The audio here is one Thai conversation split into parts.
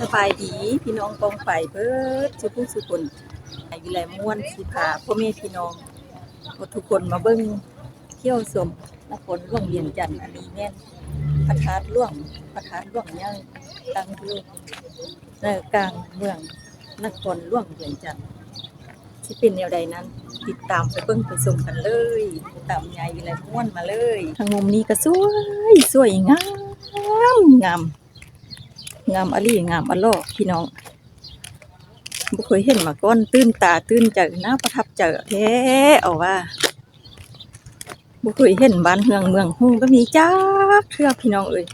สบายดีพี่น้องกองไปเบิดสุขุสุคนไอวิไลม่วนสิพาพ่อแม่พี่น้องหมดทุกคนมาเบิ่งเที่ยวชมนครหลวงเวียงจันทน์อันนี้แม่นพระธาตุหลวงพระธาตุหลวงย่างตั้งอยู่ในกลางเมืองนครหลวงเวียงจันทน์สิเป็นแนวใดนั้น ติดตามไปเบิ่งไปชมกันเลยตามยายวิไลม่วนมาเลย ทางมุมนี้ก็สวยสวยงามงาม งามอลี่งามอลอพี่น้องบ่เคยเห็นมาก่อนตื่นตาตื่นใจน่าประทับใจแท้เอาว่าบ่เคยเห็นบ้านเฮืองเมืองฮุ้งแบบนี้จักเทื่อพี่น้องเอ้ย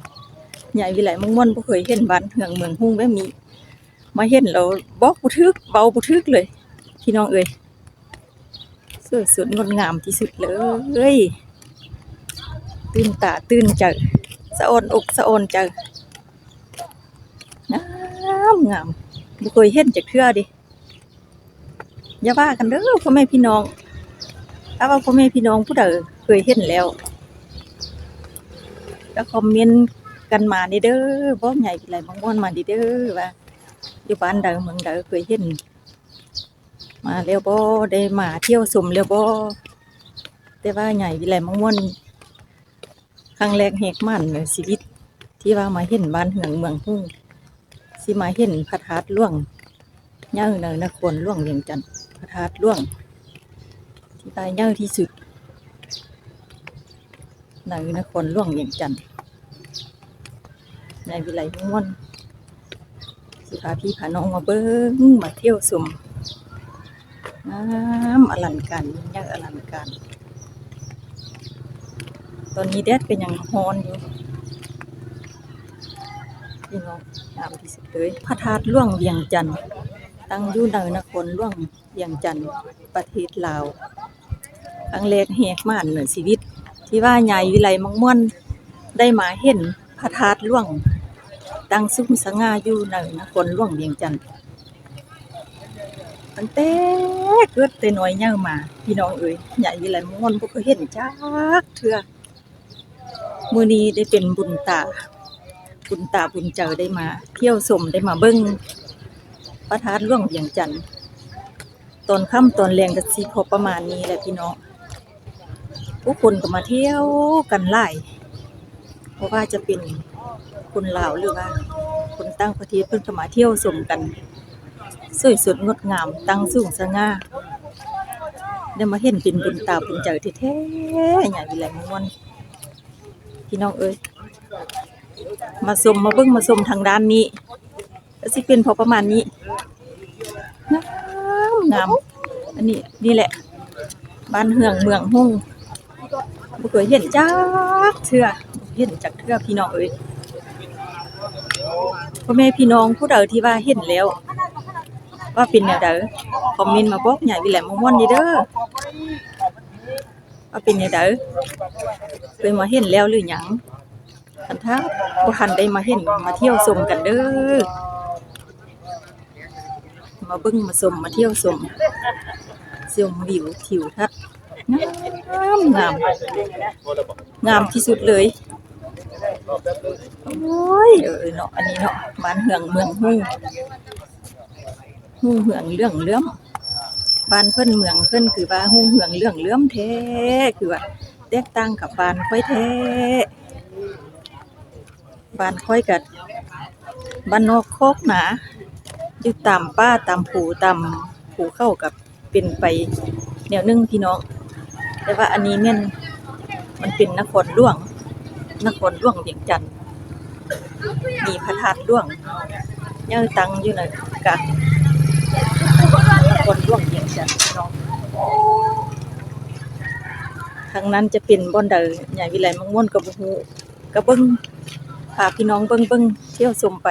ใหญ่วิไลมงม่นบ่เคยเห็นบ้านเฮืองเมืองฮุ้งแบบนี้มาเห็นแล้วบอกบ่ทึกเบาบ่ทึกเลย พี่น้องเอ้ยสวยสดงดงามที่สุดเลยตื่นตาตื่นใจสะออนอกสะออนใจามงามบ่เคยเห็นจากเทื่อดิอย่าว่ากันเด้อพ่อแม่พี่น้องถ้าว่าพ่อแม่พี่น้องผู้ใดเคยเห็นแล้วก็คอมเมนต์กันมานี่เด้อบ่ใหญ่ไหลบางม่วนมาดิเด้อว่าอยู่บ้านใดเมืองใดเคยเห็น มาแล้วบ่ได้มาเที่ยวชมแล้วบ่แต่ว่าใหญ่วิไลมังม่วนครั้งแรกแหกมันในชีวิตที่ว่ามาเห็นบ้านเหืองเมืองฮู้ สิมาเห็นพระธาตุล่วงย่างในนครล่วงเวียงจันทน์พระธาตุล่วง ที่ตายย่างที่สุดในนครล่วงเวียงจันทน์ในวิไลม่วนสิพาพี่พาน้องมาเบิ้งมาเที่ยวชมน้ำอลังการยิ่งอลังการตอนนี้แดดก็ยังร้อนอยู่พี่น้อง งามที่สุดเลยพระธาตุล่วงเวียงจันทน์ตั้งอยู่ในนครล่วงเวียงจันทน์ประเทศลาวครั้งแรกแหกม่านเหนือชีวิต ที่ว่าใหญ่วิไลมังม่วนได้มาเห็นพระธาตุล่วง ตั้งซุ้มสง่าอยู่ในนครล่วงเวียงจันทน์ตั้งแต่เกิดแต่น้อยเย่ามา พี่น้องเอ๋ยใหญ่วิไลมังม่วนบ่เคยเห็นจักเทื่อมื้อนี้ได้เป็นบุญตา บุญตาบุญเจอได้มา เที่ยวชมได้มาเบิ้งพระธาตุหล่วงเวียงจันทน์ตอนค่ำตอนแรงก็สิพอประมาณนี้แหละพี่น้องผู้คนก็มาเที่ยวกันหลายเพราะว่าจะเป็นคนลาวหรือว่า คนต่างประเทศเพิ่นก็มาเที่ยวชมกัน สวยสดงดงามตั้งสูงสง่าได้มาเห็นเป็นบุญตาบุญเจอแท้ๆใหญ่วิไลม่วนพี่น้องเอ้ย มาชมมาเบิ่งมาชมทางด้านนี้ก็สิเป็นพอประมาณนี้งามงามอันนี้นี่แหละ บ้านเฮืองเมืองหุ่งบ่เคยเห็นจักเทื่อเห็นจักเทื่อพี่น้องเอ้ยพ่อแม่พี่น้องผู้ใดที่ว่าเห็นแล้ว ว่าเป็นแนวใดคอมเมนต์มาบอกใหญ่วิแหลมม่วนนี่เด้อว่าเป็นแนวใดเคยมาเห็นแล้วหรือหยัง คันถ้าบ่ทันได้มาเห็นมาเที่ยวชมกันเด้อมาเบิ่งมาชมมาเที่ยวชมชมวิวทิวทัศน์งามงามงามที่สุดเลยโอ้ยเออเนาะอันนี้เนาะบ้านเฮืองเมืองฮู้ฮู้เฮืองเรื่องเลื่อมบ้านเพิ่นเมืองเพิ่นคือว่าฮู้เฮืองเรื่องเลื่อมแท้คือว่าแตกต่างกับบ้านค่อยแท้ บ้านค่อยกัดบ้านนอกโคกหนาอยู่ตามป้าตามผูตามผูเข้ากับเป็นไปแนวนึงพี่น้อง แต่ว่าอันนี้แม่นมันเป็นนครหลวง นครหลวงเวียงจันทน์มีพระธาตุหลวงย่าตังอยู่ในกะนครหลวงเวียงจันทน์พี่น้องทางนั้นจะเป็นบ่อนใดอร์ใหญ่วิไลมังม่วนกับบ่ฮู้ก็เบิง พาพี่น้องเบิ่งเบิ่งเที่ยวชมไป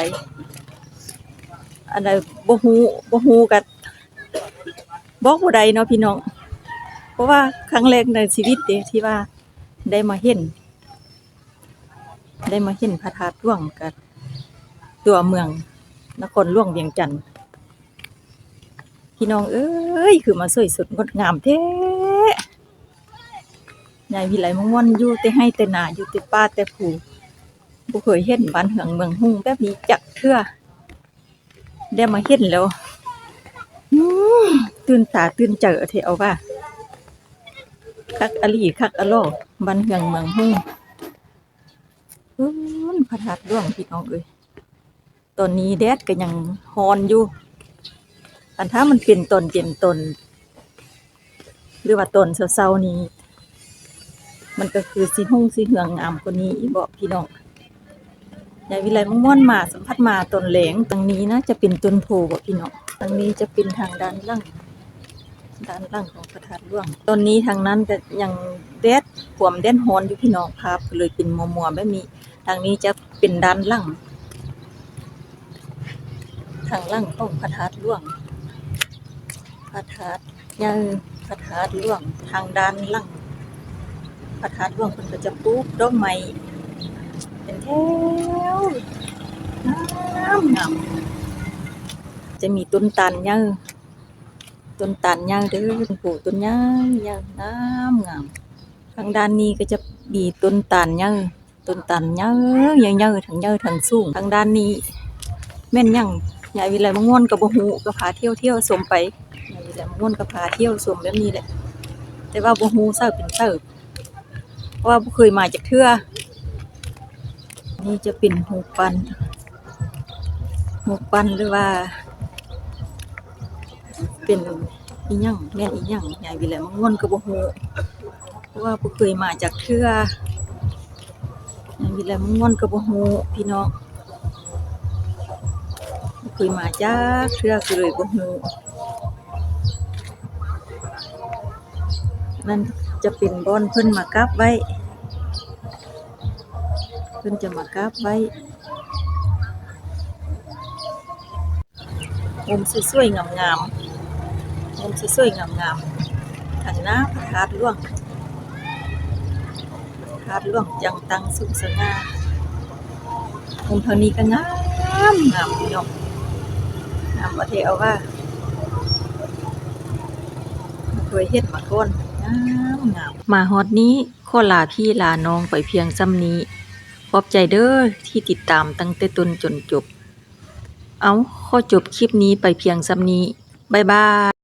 อันใดบ่ฮู้บ่ฮู้ก็บอกบ่ไดเนาะพี่น้อง เพราะว่าครั้งแรกในชีวิตเด้ที่ว่าได้มาเห็น ได้มาเห็นพระธาตุหลวงกับตัวเมืองนครหลวงเวียงจันทน์พี่น้องเอ้ยคือมาสวยสุดงดงามแท้ยายวิไลมังม่วนอยู่แต่ให้แต่นาอยู่แต่ป่าแต่ผู บ่เคยเห็นบ้านเหืองเมืองหุ่งแบบนี้จักเทื่อได้มาเห็นแล้วตื่นตาตื่นเจอเทเอาว่าคักอลีคักอโลบันเฮืองเมืองฮู้อื้นพระธาตุหลวงพี่น้องเอ้ยตอนนี้แดดก็ยังฮอนอยู่อันถ้ามันเป็นตนเย็นตน หรือว่าตนเช้าๆนี้ มันก็คือสิหุ่งสิเหืองงามกว่านี้บอกพี่น้อง ยายวิไลมม่วนมาสัมผัสมาตนแหลงตรงนี้นะจะเป็นต้นโพบ่พี่น้องตรงนี้จะเป็นทางด้านล่างด้านล่างของพระธาตุหลวงตอนนี้ทางนั้นก็ยังแดดควมแดดร้อนอยู่พี่น้องภาพก็เลยเป็นมัวๆแบบนี้ทางนี้จะเป็นด้านล่างทางล่างของพระธาตุหลวงพระธาตุใหญ่พระธาตุหลวงทางด้านล่างพระธาตุหลวงเพิ่นก็จะปลูกดอกไม้เป็นแถวงามงามจะมีต้นตาลใหญ่ต้นตาลใหญ่เด้อต้นโพต้นใหญ่ใหญ่งามงามทางด้านนี้ก็จะมีต้นตาลใหญ่ต้นตาลใหญ่ใหญ่ๆทั้งใหญ่ทั้งสูงทางด้านนี้ แม่นหยังยายวิไลมาง่วนก็บ่ฮู้ก็พาเที่ยวเที่ยวชมไปยายวิไลมาง่วนก็พาเที่ยวชมแบบนี้แหละ แต่ว่าบ่ฮู้เซาเป็นเซิบเพราะว่าเคยมาจากเทือนี่จะเป็นหูปัน หูปันหรือว่า เป็นอีหยังแม่นอีหยังยายวิไลมาง่วนก็บ่ฮู้เพราะว่าบ่เคยมาจากเทื่อยายวิไลมาง่วนก็บ่ฮู้พี่น้องบ่เคยมาจากเทื่อก็เลยบ่ฮู้นั่นจะเป็นบอนเพิ่นมากราบไว้ เพิ่นจะมากราบไว้ มุมสวยๆงามๆมุมสวยๆงามๆทางหน้าพระธาตุหลวงพระธาตุหลวงจังตังสุขสง่ามุมทานี้ก็งามงามพี่น้องงามบ่เทเอาว่าเคยเฮ็ดมาก่อนงามงามมาฮอดนี้ขอลาพี่ลาน้องไปเพียงส่ำนี้ขอบใจเด้อที่ติดตามตั้งแต่ต้นจนจบ เอาข้อจบคลิปนี้ไปเพียงส่ำนี้ บ๊ายบาย